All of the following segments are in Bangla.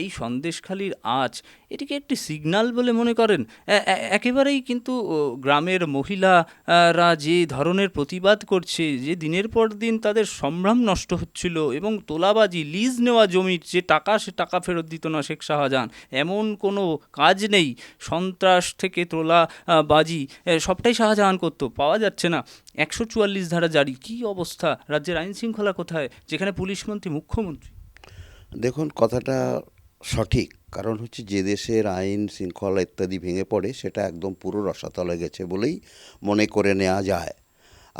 এই সন্দেশখালির আঁচ, এটিকে একটি সিগন্যাল বলে মনে করেন। একেবারেই কিন্তু গ্রামের মহিলারা যে ধরনের প্রতিবাদ করছে, যে দিনের পর দিন তাদের সম্ভ্রম নষ্ট হচ্ছিল এবং তোলাবাজি লিজ নেওয়া জমির যে টাকা, সে টাকা ফেরত দিত না শেখ শাহজাহান। এমন কোনো কাজ নেই, সন্ত্রাস থেকে তোলা বাজি সবটাই শাহজাহান করতো, পাওয়া যাচ্ছে না। একশো চুয়াল্লিশ ধারা জারি, কী অবস্থা? রাজ্যের আইন শৃঙ্খলা কোথায়? যেখানে পুলিশ মন্ত্রী, মুখ্যমন্ত্রী। দেখুন, কথাটা সঠিক। কারণ হচ্ছে যে দেশের আইন, শৃঙ্খলা ইত্যাদি ভেঙে পড়ে, সেটা একদম পুরো রসাতলে গেছে বলেই মনে করে নেওয়া যায়।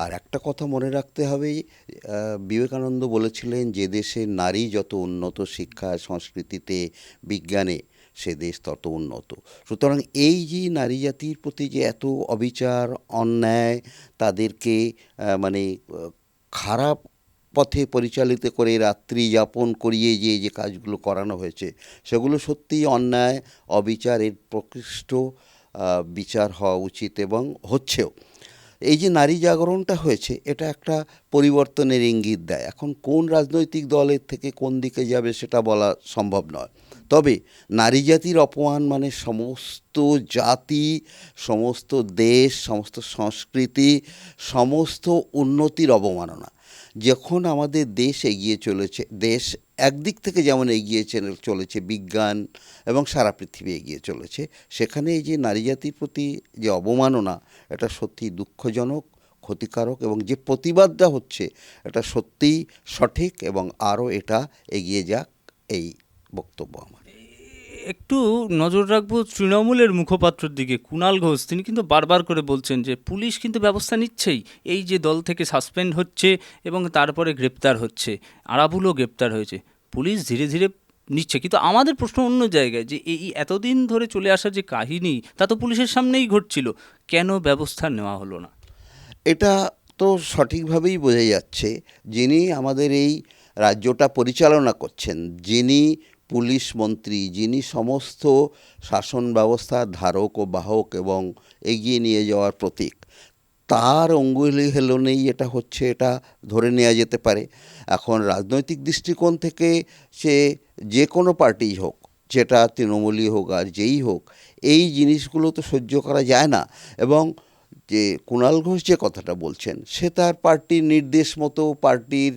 আর একটা কথা মনে রাখতে হবে বিবেকানন্দ বলেছিলেন, যে দেশে নারী যত উন্নত শিক্ষা, সংস্কৃতিতে, বিজ্ঞানে, সে দেশ তত উন্নত। সুতরাং এই যে নারী জাতির প্রতি যে এত অবিচার, অন্যায়, তাদেরকে মানে খারাপ পথে পরিচালিত করে রাত্রি যাপন করিয়ে যে যে কাজগুলো করানো হয়েছে, সেগুলো সত্যিই অন্যায়, অবিচারের প্রকৃষ্ট বিচার হওয়া উচিত এবং হচ্ছেও। এই যে নারী জাগরণটা হয়েছে, এটা একটা পরিবর্তনের ইঙ্গিত দেয়। এখন কোন রাজনৈতিক দলের থেকে কোন দিকে যাবে সেটা বলা সম্ভব নয়। তবে নারী জাতির অপমান মানে সমস্ত জাতি, সমস্ত দেশ, সমস্ত সংস্কৃতি, সমস্ত উন্নতির অবমাননা। যখন আমাদের দেশ এগিয়ে চলেছে, দেশ একদিক থেকে যেমন এগিয়ে চলেছে বিজ্ঞান এবং সারা পৃথিবী এগিয়ে চলেছে, সেখানে এই যে নারী জাতির প্রতি যে অবমাননা, এটা সত্যি দুঃখজনক, ক্ষতিকারক এবং যে প্রতিবাদটা হচ্ছে, এটা সত্যিই সঠিক এবং আরও এটা এগিয়ে যাক এই বক্তব্য আমার। একটু নজর রাখব তৃণমূলের মুখপাত্রের দিকে কুণাল ঘোষ। তিনি কিন্তু বারবার করে বলছেন যে পুলিশ কিন্তু ব্যবস্থা নিচ্ছেই। এই যে দল থেকে সাসপেন্ড হচ্ছে এবং তারপরে গ্রেপ্তার হচ্ছে আরাবুলও গ্রেপ্তার হয়েছে। পুলিশ ধীরে ধীরে নিচ্ছে। কিন্তু আমাদের প্রশ্ন অন্য জায়গায় যে এই এতদিন ধরে চলে আসা যে কাহিনী তা তো পুলিশের সামনেই ঘটছিল। কেন ব্যবস্থা নেওয়া হলো না? এটা তো সঠিকভাবেই বোঝা যাচ্ছে। যিনি আমাদের এই রাজ্যটা পরিচালনা করছেন যিনি পুলিশ মন্ত্রী যিনি সমস্ত শাসন ব্যবস্থার ধারক ও বাহক এবং এগিয়ে নিয়ে যাওয়ার প্রতীক, তার অঙ্গুলি হেলনেই এটা হচ্ছে, এটা ধরে নেওয়া যেতে পারে। এখন রাজনৈতিক দৃষ্টিকোণ থেকে সে যে কোনো পার্টি হোক, যেটা তৃণমূলই হোক আর যেই হোক, এই জিনিসগুলো তো সহ্য করা যায় না। এবং যে কুণাল ঘোষ যে কথাটা বলছেন, সে তার পার্টির নির্দেশ মতো, পার্টির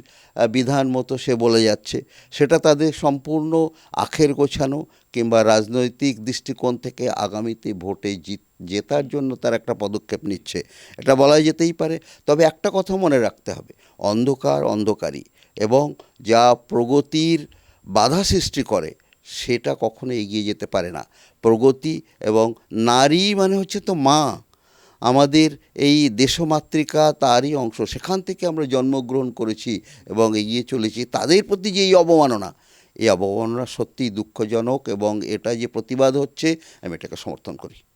বিধান মতো সে বলে যাচ্ছে। সেটা তাদের সম্পূর্ণ আখের গোছানো কিংবা রাজনৈতিক দৃষ্টিকোণ থেকে আগামীতে ভোটে জিত, জেতার জন্য তার একটা পদক্ষেপ নিচ্ছে। এটা বলা যেতেই পারে। তবে একটা কথা মনে রাখতে হবে। অন্ধকার অন্ধকারই এবং যা প্রগতির বাধা সৃষ্টি করে সেটা কখনো এগিয়ে যেতে পারে না। প্রগতি এবং নারী মানে হচ্ছে তো মা। আমাদের এই দেশমাতৃকা তারই অংশ। সেখান থেকে আমরা জন্মগ্রহণ করেছি এবং এগিয়ে চলেছি। তাদের প্রতি যে এই অবমাননা এই অবমাননা সত্যিই দুঃখজনক এবং এটা যে প্রতিবাদ হচ্ছে, আমি এটাকে সমর্থন করি।